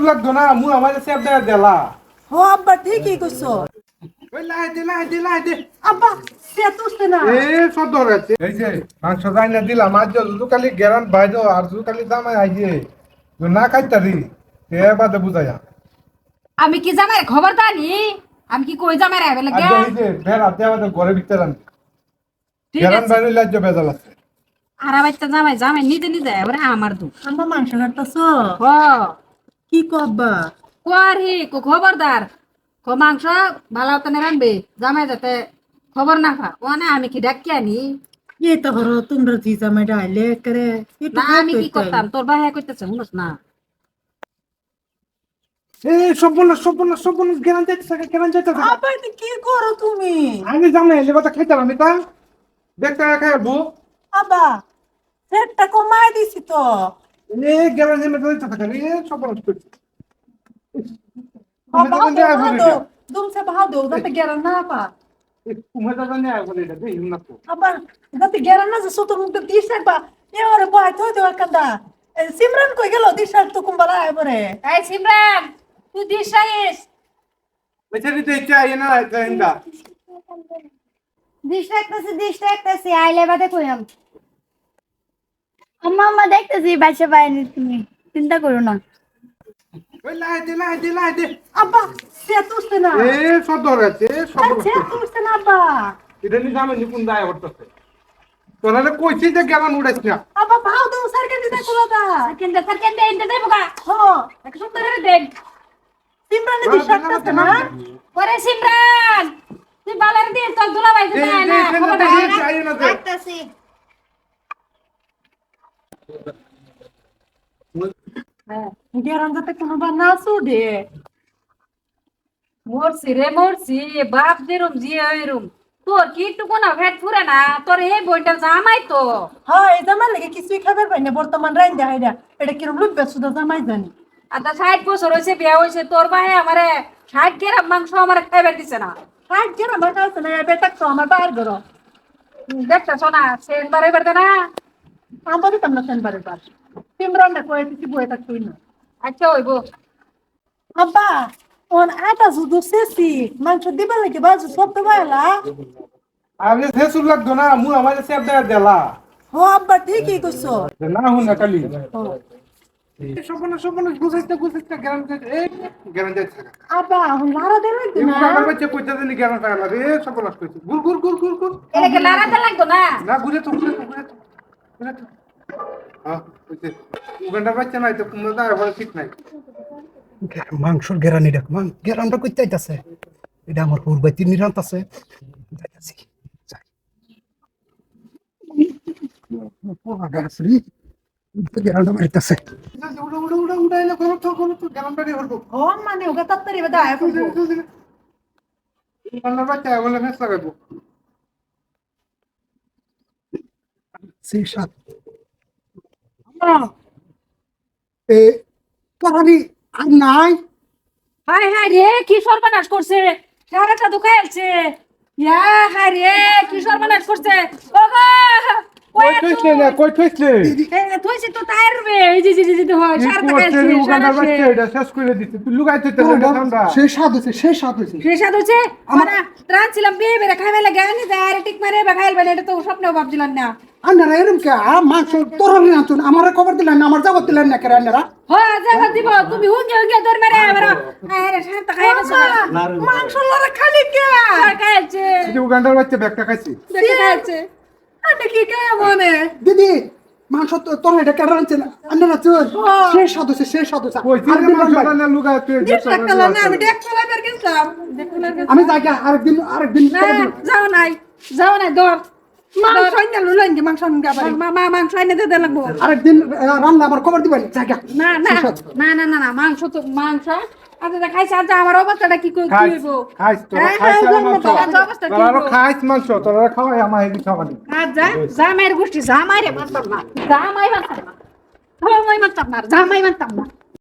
হেসুর লাগতো না মু আমার সেব দেয়া দেলা। হ আব্বা ঠিকই কইছো ওই লাই দে লাই দে লাই দে। আব্বা সে তুসতে না। এ সদর আছে এই যে মাংস যাই না দিলাম আজ যদি খালি গেরান বাইদো আর যদি খালি দামাই আইছে তো না খাইতারি এ বাদে বুঝাইয়া আমি কি জামাই খবর জানি আমি কি কই জামাই আর লাগে? এই যে ফের আতে আমাদের ঘরে ভিতরে ঠিক গেরান বাইরে লাজ্জ বেজাল আছে। আর বাচ্চা জামাই জামাই নিজে নিজে এবারে আমার দু আম্মা মাংস কাটতাছো হ কি কবা? আব্বা কোয়ারি কো খবরদার কো মাংস ভালো তো রানবে জামাই যাতে খবর না পা ও না আমি কি ডাকি আনি। এই তো হরো তোমরা জি জামাই ডাইলে করে না আমি কি করতাম তোর ভাই হ্যাঁ করতেছে শুনস না। এ সম্পূর্ণ সম্পূর্ণ সম্পূর্ণ গেরান যাইতেছে গেরান যাইতেছে আব্বা এটা কি করো তুমি? আমি জামাই এলে বাতা খাইতাম আমি তা দেখতে খাইবো আব্বা সেটটা কমাই দিছি তো। এ যে মেতে দিতে থাকে এ সম্পূর্ণ করছে। আব্বা ভাও দো দুমসে ভাও দো যাতে গেরা না পা আবার যাতে গেরা না যে সুতো মুখ দিস একবা এবারে বয় তো দেওয়ার কান্দা সিমরান কই গেল? দিস তো কুম্বালা এবারে এই সিমরান তুই দিস রাইস বেচারি তো ইচ্ছা আইয়ে না ইন্দা দিশটা একটাছি দিশটা একটাছি আইলে বাদে কইরাম। আম্মা আম্মা দেখতেছি বাসা পাইনি তুমি। চিন্তা করো না। ওই লাই দে লাই দে লাই দে। আব্বা সে তুসতে না। এ সদর আছে সদর সে তুসতে না আব্বা। এটা নি জামে নি কোন দায় করতেছে। তোরা কইছি যে গেলাম উড়াইছ না। আব্বা ভাও দো সারকে দিতে কুলা দা সেকেন্ড সেকেন্ড এন্ড দেব গা। হো এক সুন্দর করে দেখ। সিমরান দিস একটাছে না পরে সিমরান তুই বালার দিয়ে তোর দুলা দিতে না। খবর না। না গেরান যাতে কোনো বার না সুডে মরছি রে মরছি। বাপ যেরম জিয়ে এরম তোর কি একটু কোনা ভেট ফুরে না? তোর এই বইটা জামাই তো। হ্যাঁ এই জামাই লাগে কিছুই খাবার পাই না বর্তমান রাইন দেখা এটা এটা কিরম লুকবে সুদা জামাই জানি। তা ষাট বছর হয়েছে বিয়া হয়েছে তোর ভাই আমারে ষাট গ্রাম মাংস আমার খাইবার দিছে না। হাট গেরাম আমার কাছে না বেটা তো আমার বার করো দেখতে শোনা সেন বারে বারে না। আমার দিতাম না সেন বারে বার সিমরান দেখো কিছু বয়ে থাকতোই না আচ্ছা হইব আব্বা ওন আটা শুধু শেষি মাংস দিবার লাগে বাজু সব তো বাইলা আরে হেসুর লাগতো না মু আমার সেব দেয়া দেলা হো আব্বা ঠিকই কইছো না হুন না খালি সম্পূর্ণ সম্পূর্ণ গুছাইতে গুছাইতে গেরান যাইতে এ গেরান যাইতে আব্বা এখন লারা দে এই না কাকার বাচ্চা কইতে জানি গেরান পায় না রে সকল আসছে গুর গুর গুর গুর গুর এটাকে লাগাতে লাগতো না না ঘুরে তো ঘুরে তো ঘুরে তো তো উগান্ডার বাচ্চা নাই তো কোনো দা এবারে ঠিক নাই মাংসর গেরানি দেখ গেরানটা কই যাইতাছে এটা আমার পূর্বাইতি নিরান্ত আছে যাইতাছি গেরানটা মারিতাছে উড়া উড়া উড়া উড়া এলে তো করো তো গেরানটা দিয়ে করব ও মানে ওটা তাড়াতাড়ি বেদা আয় উগান্ডার বাচ্চা বলে ফেস লাগাইবো সেই সাত এ কারানি আর নাই হাই হাই রে কি সর্বনাশ করছে? সারাটা দুখাই আছে ইয়া হাই রে কি সর্বনাশ করছে? ওগো! কই থইছে না কই থইছে তুই তো তাই রবে এই যে যে যে যে হয় সারাটা খাইছে উগান্ডার বাচ্চা এটা শেষ করে দিতে তুই লুকাইতে তো ঠান্ডা সেই স্বাদ হয়েছে সেই স্বাদ হয়েছে সে সাদ হচ্ছে আমরা ট্রান্সছিলাম বিয়ে বেড়ে খাইবে লাগে আনি যায় আর টিক মারে বা খাইল বেলে এটা তো স্বপ্নেও ভাবছিলাম না। আন্নারা এরম কে? আ মাংস তোরানি আনতুন আমার খবর দিলেন না আমার যাবত দিলেন না কেন আন্নারা হ্যাঁ যাবা দিব তুমি হুঙ্গে হুঙ্গে দর মেরে এবার আরে শান্ত খাই গেছো মাংস লড়া খালি কে? খাইছে। যে উগান্ডার বাচ্চা ব্যাগটা খাইছি। দেখে খাইছে। আটা কি কে মনে দিদি মাংস তো তোর এটা চল। রান্না- না লুকাইতে দেখতে না আমি আরেকদিন আরেকদিন যাও নাই। যাও নাই দর মাংস আইনা লুলাইন কি মাংস আনগা বাড়ি? মা মা মাংস এনে দিতে লাগবো। আরেকদিন রান্না আমার খবর দিবেন জায়গা না না না না না না মাংস তো মাংস। আচ্ছা খাইছে আচ্ছা আমার অবস্থাটা কি কই কি খাইছ হইব খাইছ তোরা হ্যাঁ, খাইছ হ্যাঁ, মাংস তোরা অবস্থা কি তোরা খাইছ মাংস তোরা খাওয়াই আমার হেবি খাওয়ানি আর যা জামাইয়ের গোষ্ঠী জামাই মানতাম না জামাই মানতাম না জামাই মানতাম না জামাই মানতাম না